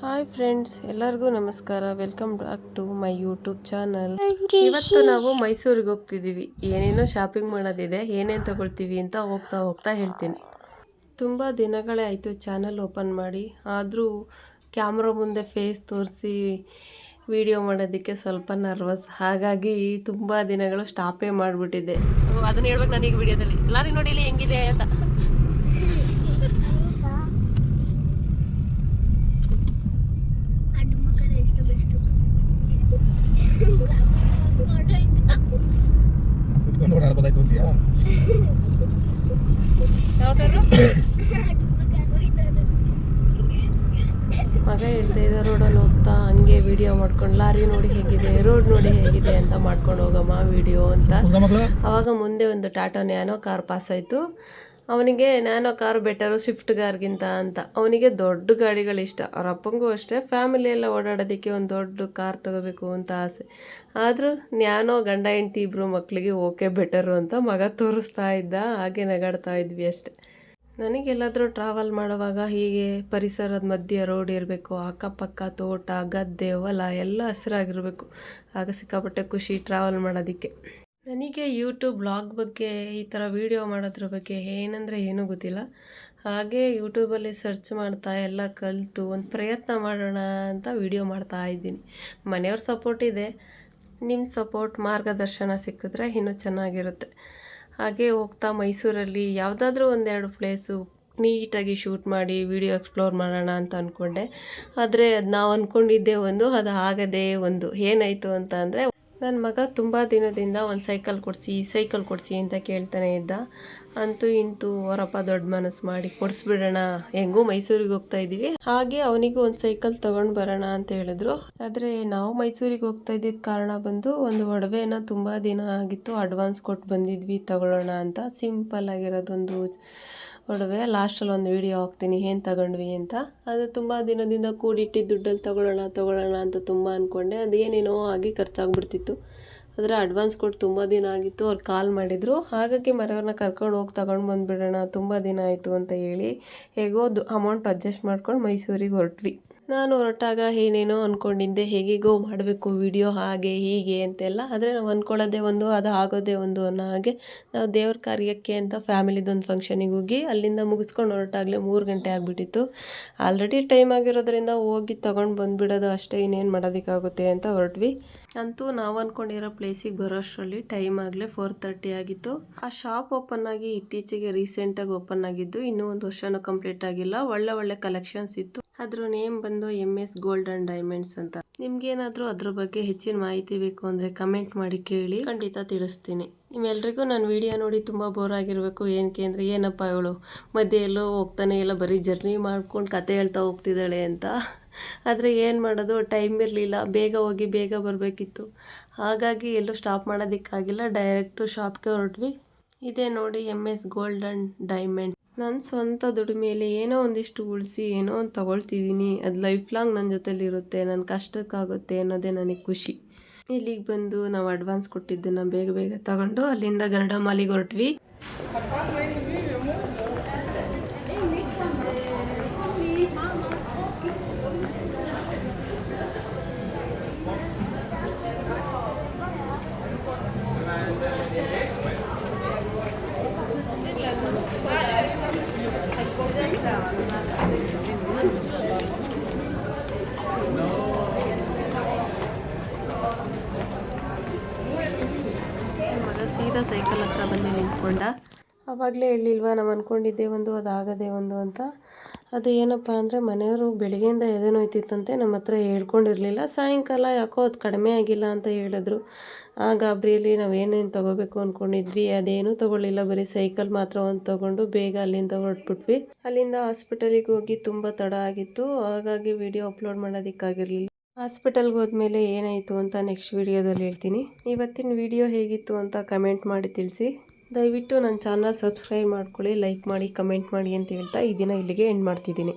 Hi friends ಎಲ್ಲರಿಗೂ ನಮಸ್ಕಾರ. Welcome back to my YouTube channel. ಇವತ್ತು ನಾವು ಮೈಸೂರಿಗೆ ಹೋಗ್ತಿದ್ದೀವಿ. ಏನೇನೋ ಶಾಪಿಂಗ್ ಮಾಡೋದಿದೆ ಏನೇನು ತಗೊಳ್ತೀವಿ ಅಂತ ಹೋಗ್ತಾ ಹೋಗ್ತಾ ಹೇಳ್ತೀನಿ. ತುಂಬ ದಿನಗಳೇ ಆಯಿತು ಚಾನಲ್ ಓಪನ್ ಮಾಡಿ. ಆದರೂ ಕ್ಯಾಮ್ರಾ ಮುಂದೆ ಫೇಸ್ ತೋರಿಸಿ ವಿಡಿಯೋ ಮಾಡೋದಕ್ಕೆ ಸ್ವಲ್ಪ ನರ್ವಸ್. ಹಾಗಾಗಿ ತುಂಬ ದಿನಗಳು ಸ್ಟಾಪೇ ಮಾಡಿಬಿಟ್ಟಿದ್ದೆ. ಅದನ್ನ ಹೇಳ್ಬೇಕು ನನಗೆ ವಿಡಿಯೋದಲ್ಲಿ. ಲಾರಿ ನೋಡಿ ಇಲ್ಲಿ ಹೆಂಗಿದೆ ಅಂತ. ಓಡಾಡ್ಬೋದಾಯ್ತು ಅಂತೀಯಾ ಮಗ ಹೇಳ್ತಾ ಇದ್ದ ರೋಡಲ್ಲಿ ಹೋಗ್ತಾ ಹಂಗೆ ವಿಡಿಯೋ ಮಾಡ್ಕೊಂಡು ಲಾರಿ ನೋಡಿ ಹೇಗಿದೆ ರೋಡ್ ನೋಡಿ ಹೇಗಿದೆ ಅಂತ ಮಾಡ್ಕೊಂಡು ಹೋಗಮ್ಮ ವಿಡಿಯೋ ಅಂತ. ಅವಾಗ ಮುಂದೆ ಒಂದು ಟಾಟಾ ನ್ಯಾನೋ ಕಾರ್ ಪಾಸ್ ಆಯಿತು. ಅವನಿಗೆ ನ್ಯಾನೋ ಕಾರು ಬೆಟರು ಸ್ವಿಫ್ಟ್ ಕಾರ್ಗಿಂತ ಅಂತ. ಅವನಿಗೆ ದೊಡ್ಡ ಗಾಡಿಗಳು ಇಷ್ಟ. ಅವ್ರ ಅಪ್ಪಂಗೂ ಅಷ್ಟೇ. ಫ್ಯಾಮಿಲಿ ಎಲ್ಲ ಓಡಾಡೋದಕ್ಕೆ ಒಂದು ದೊಡ್ಡ ಕಾರ್ ತಗೋಬೇಕು ಅಂತ ಆಸೆ. ಆದರೂ ನ್ಯಾನೋ ಗಂಡ, ಹೆಂಡ್ತಿ ಇಬ್ಬರು ಮಕ್ಕಳಿಗೆ ಓಕೆ ಬೆಟರು ಅಂತ ಮಗ ತೋರಿಸ್ತಾ ಇದ್ದ. ಹಾಗೆ ನಗಾಡ್ತಾ ಇದ್ವಿ ಅಷ್ಟೆ. ನನಗೆಲ್ಲಾದರೂ ಟ್ರಾವೆಲ್ ಮಾಡುವಾಗ ಹೀಗೆ ಪರಿಸರದ ಮಧ್ಯೆ ರೋಡ್ ಇರಬೇಕು, ಅಕ್ಕಪಕ್ಕ ತೋಟ, ಗದ್ದೆ, ಹೊಲ ಎಲ್ಲ ಹಸಿರಾಗಿರಬೇಕು. ಆಗ ಸಿಕ್ಕಾಪಟ್ಟೆ ಖುಷಿ ಟ್ರಾವೆಲ್ ಮಾಡೋದಕ್ಕೆ. ನನಗೆ ಯೂಟ್ಯೂಬ್ ಬ್ಲಾಗ್ ಬಗ್ಗೆ ಈ ಥರ ವೀಡಿಯೋ ಮಾಡೋದ್ರ ಬಗ್ಗೆ ಏನಂದರೆ ಏನೂ ಗೊತ್ತಿಲ್ಲ. ಹಾಗೆ ಯೂಟ್ಯೂಬಲ್ಲಿ ಸರ್ಚ್ ಮಾಡ್ತಾ ಎಲ್ಲ ಕಲಿತು ಒಂದು ಪ್ರಯತ್ನ ಮಾಡೋಣ ಅಂತ ವಿಡಿಯೋ ಮಾಡ್ತಾ ಇದ್ದೀನಿ. ಮನೆಯವ್ರ ಸಪೋರ್ಟ್ ಇದೆ. ನಿಮ್ಮ ಸಪೋರ್ಟ್ ಮಾರ್ಗದರ್ಶನ ಸಿಕ್ಕಿದ್ರೆ ಇನ್ನೂ ಚೆನ್ನಾಗಿರುತ್ತೆ. ಹಾಗೆ ಹೋಗ್ತಾ ಮೈಸೂರಲ್ಲಿ ಯಾವುದಾದ್ರೂ ಒಂದೆರಡು ಪ್ಲೇಸು ನೀಟಾಗಿ ಶೂಟ್ ಮಾಡಿ ವಿಡಿಯೋ ಎಕ್ಸ್ಪ್ಲೋರ್ ಮಾಡೋಣ ಅಂತ ಅಂದ್ಕೊಂಡೆ ಆದರೆ ಅದು ನಾವು ಅಂದ್ಕೊಂಡಿದ್ದೆ ಒಂದು, ಅದು ಆಗದೇ ಒಂದು. ಏನಾಯಿತು ಅಂತ ಅಂದರೆ ನನ್ನ ಮಗ ತುಂಬ ದಿನದಿಂದ ಒಂದು ಸೈಕಲ್ ಕೊಡಿಸಿ ಸೈಕಲ್ ಕೊಡಿಸಿ ಅಂತ ಕೇಳ್ತಾನೆ ಇದ್ದ. ಅಂತೂ ಇಂತೂ, ಅವರಪ್ಪ ದೊಡ್ಡ ಮನಸ್ಸು ಮಾಡಿ ಕೊಡಿಸ್ಬಿಡೋಣ. ಹೆಂಗೂ ಮೈಸೂರಿಗೆ ಹೋಗ್ತಾ ಇದ್ದೀವಿ ಹಾಗೆ ಅವನಿಗೂ ಒಂದು ಸೈಕಲ್ ತೊಗೊಂಡು ಬರೋಣ ಅಂತ ಹೇಳಿದ್ರು. ಆದರೆ ನಾವು ಮೈಸೂರಿಗೆ ಹೋಗ್ತಾ ಇದ್ದಿದ್ದ ಕಾರಣ ಬಂದು ಒಂದು ಒಡವೆನ ತುಂಬ ದಿನ ಆಗಿತ್ತು, ಅಡ್ವಾನ್ಸ್ ಕೊಟ್ಟು ಬಂದಿದ್ವಿ, ತಗೊಳ್ಳೋಣ ಅಂತ. ಸಿಂಪಲ್ ಆಗಿರೋದೊಂದು ಒಡವೆ ಲಾಸ್ಟಲ್ಲಿ ಒಂದು ವಿಡಿಯೋ ಹಾಕ್ತೀನಿ, ಏನು ತಗೊಂಡ್ವಿ ಅಂತ. ಅದು ತುಂಬ ದಿನದಿಂದ ಕೂಡಿಟ್ಟಿದ್ದ ದುಡ್ಡಲ್ಲಿ ತೊಗೊಳ್ಳೋಣ ತೊಗೊಳ್ಳೋಣ ಅಂತ ತುಂಬ ಅಂದ್ಕೊಂಡೆ ಅದೇನೇನೋ ಆಗಿ ಖರ್ಚಾಗ್ಬಿಡ್ತಿತ್ತು. ಆದರೆ ಅಡ್ವಾನ್ಸ್ ಕೊಟ್ಟು ತುಂಬ ದಿನ ಆಗಿತ್ತು. ಅವ್ರು ಕಾಲ್ ಮಾಡಿದರು. ಹಾಗಾಗಿ ಮರೆಯವ್ರನ್ನ ಕರ್ಕೊಂಡು ಹೋಗಿ ತಗೊಂಡು ಬಂದುಬಿಡೋಣ, ತುಂಬ ದಿನ ಆಯಿತು ಅಂತ ಹೇಳಿ ಹೇಗೋ ಅಮೌಂಟ್ ಅಡ್ಜಸ್ಟ್ ಮಾಡ್ಕೊಂಡು ಮೈಸೂರಿಗೆ ಹೊರಟ್ವಿ. ನಾನು ಹೊರಟಾಗ ಏನೇನೋ ಅಂದ್ಕೊಂಡಿದ್ದೆ ಹೇಗೆಗೋ ಮಾಡಬೇಕು ವಿಡಿಯೋ ಹಾಗೆ ಹೀಗೆ ಅಂತೆಲ್ಲ. ಆದರೆ ನಾವು ಅಂದ್ಕೊಳ್ಳೋದೇ ಒಂದು, ಅದು ಆಗೋದೇ ಒಂದು ಅನ್ನೋ ಹಾಗೆ ನಾವು ದೇವ್ರ ಕಾರ್ಯಕ್ಕೆ ಅಂತ ಫ್ಯಾಮಿಲಿದೊಂದು ಫಂಕ್ಷನಿಗೆ ಹೋಗಿ ಅಲ್ಲಿಂದ ಮುಗಿಸ್ಕೊಂಡು ಹೊರಟಾಗಲೇ ಮೂರು ಗಂಟೆ ಆಗಿಬಿಟ್ಟಿತ್ತು. ಆಲ್ರೆಡಿ ಟೈಮ್ ಆಗಿರೋದ್ರಿಂದ ಹೋಗಿ ತೊಗೊಂಡು ಬಂದುಬಿಡೋದು ಅಷ್ಟೇ, ಇನ್ನೇನು ಮಾಡೋದಕ್ಕಾಗುತ್ತೆ ಅಂತ ಹೊರಟ್ವಿ. ಅಂತೂ ನಾವು ಅಂದ್ಕೊಂಡಿರೋ ಪ್ಲೇಸಿಗೆ ಬರೋಷ್ಟರಲ್ಲಿ ಟೈಮ್ ಆಗಲೇ ಫೋರ್ ತರ್ಟಿ ಆಗಿತ್ತು. ಆ ಶಾಪ್ ಓಪನ್ ಆಗಿ ಇತ್ತೀಚೆಗೆ ರೀಸೆಂಟಾಗಿ ಓಪನ್ ಆಗಿದ್ದು ಇನ್ನೂ ಒಂದು ವರ್ಷನೂ ಕಂಪ್ಲೀಟ್ ಆಗಿಲ್ಲ. ಒಳ್ಳೆ ಒಳ್ಳೆ ಕಲೆಕ್ಷನ್ಸ್ ಇತ್ತು. ಅದ್ರ ನೇಮ್ ಬಂದು M S gold and diamonds ಅಂತ. ನಿಮ್ಗೇನಾದರೂ ಅದ್ರ ಬಗ್ಗೆ ಹೆಚ್ಚಿನ ಮಾಹಿತಿ ಬೇಕು ಅಂದರೆ ಕಮೆಂಟ್ ಮಾಡಿ ಕೇಳಿ. ಖಂಡಿತ ತಿಳಿಸ್ತೀನಿ. ನಿಮ್ಮೆಲ್ರಿಗೂ ನಾನು ವಿಡಿಯೋ ನೋಡಿ ತುಂಬ ಬೋರ್ ಆಗಿರಬೇಕು. ಏನಕ್ಕೆ ಅಂದರೆ, ಏನಪ್ಪ ಇವಳು? ಮಧ್ಯೆ ಎಲ್ಲೋ ಹೋಗ್ತಾನೆ, ಎಲ್ಲ ಬರೀ ಜರ್ನಿ ಮಾಡ್ಕೊಂಡು ಕತೆ ಹೇಳ್ತಾ ಹೋಗ್ತಿದ್ದಾಳೆ ಅಂತ. ಆದರೆ ಏನು ಮಾಡೋದು? ಟೈಮ್ ಇರಲಿಲ್ಲ. ಬೇಗ ಹೋಗಿ ಬೇಗ ಬರಬೇಕಿತ್ತು. ಹಾಗಾಗಿ ಎಲ್ಲೂ ಸ್ಟಾಪ್ ಮಾಡೋದಕ್ಕಾಗಿಲ್ಲ. ಡೈರೆಕ್ಟು ಶಾಪ್ಗೆ ಹೊರಟ್ವಿ. ಇದೇ ನೋಡಿ M S gold and diamond ನನ್ನ ಸ್ವಂತ ದುಡಿಮೆಯಲ್ಲಿ ಏನೋ ಒಂದಿಷ್ಟು ಉಳಿಸಿ ಏನೋ ಒಂದು ತಗೊಳ್ತಿದ್ದೀನಿ ಅದು ಲೈಫ್ ಲಾಂಗ್ ನನ್ನ ಜೊತೆಲಿರುತ್ತೆ ನನ್ನ ಕಷ್ಟಕ್ಕಾಗುತ್ತೆ ಅನ್ನೋದೇ ನನಗೆ ಖುಷಿ. ಇಲ್ಲಿಗೆ ಬಂದು ನಾವು ಅಡ್ವಾನ್ಸ್ ಕೊಟ್ಟಿದ್ದನ್ನು ಬೇಗ ಬೇಗ ತಗೊಂಡು ಅಲ್ಲಿಂದ ಗರುಡ ಮಾಲಿಗೆ ಹೊರಟ್ವಿ ಮಗ ಸೀದಾ ಸೈಕಲ್ ಹತ್ರ ಬಂದು ಅವಾಗಲೇ ಹೇಳಿಲ್ವಾ, ನಾವು ಅಂದ್ಕೊಂಡಿದ್ದೆ ಒಂದು ಅದಾಗದೆ ಒಂದು ಅಂತ. ಅದು ಏನಪ್ಪ ಅಂದರೆ ಮನೆಯವರು ಬೆಳಗ್ಗೆಯಿಂದ ಎದೆ ನೋಯ್ತಿತ್ತಂತೆ ನಮ್ಮ ಹತ್ರ ಹೇಳ್ಕೊಂಡಿರಲಿಲ್ಲ. ಸಾಯಂಕಾಲ ಯಾಕೋ ಅದು ಕಡಿಮೆ ಆಗಿಲ್ಲ ಅಂತ ಹೇಳಿದ್ರು. ಆ ಗಾಬರಿಯಲ್ಲಿ ನಾವು ಏನೇನು ತೊಗೋಬೇಕು ಅಂದ್ಕೊಂಡಿದ್ವಿ ಅದೇನು ತೊಗೊಳ್ಳಿಲ್ಲ. ಬರೀ ಸೈಕಲ್ ಮಾತ್ರ ಒಂದು ತೊಗೊಂಡು ಬೇಗ ಅಲ್ಲಿಂದ ಹೊರಟ್ಬಿಟ್ವಿ. ಅಲ್ಲಿಂದ ಹಾಸ್ಪಿಟಲಿಗೆ ಹೋಗಿ ತುಂಬ ತಡ ಆಗಿತ್ತು. ಹಾಗಾಗಿ ವಿಡಿಯೋ ಅಪ್ಲೋಡ್ ಮಾಡೋದಕ್ಕಾಗಿರಲಿಲ್ಲ. ಹಾಸ್ಪಿಟಲ್ಗೆ ಹೋದ್ಮೇಲೆ ಏನಾಯಿತು ಅಂತ ನೆಕ್ಸ್ಟ್ ವಿಡಿಯೋದಲ್ಲಿ ಹೇಳ್ತೀನಿ. ಇವತ್ತಿನ ವಿಡಿಯೋ ಹೇಗಿತ್ತು ಅಂತ ಕಮೆಂಟ್ ಮಾಡಿ ತಿಳಿಸಿ. ದಯವಿಟ್ಟು ನನ್ನ ಚಾನಲ್ ಸಬ್ಸ್ಕ್ರೈಬ್ ಮಾಡ್ಕೊಳ್ಳಿ, ಲೈಕ್ ಮಾಡಿ, ಕಮೆಂಟ್ ಮಾಡಿ ಅಂತ ಹೇಳ್ತಾ ಈ ದಿನ ಇಲ್ಲಿಗೆ ಎಂಡ್ ಮಾಡ್ತಿದ್ದೀನಿ.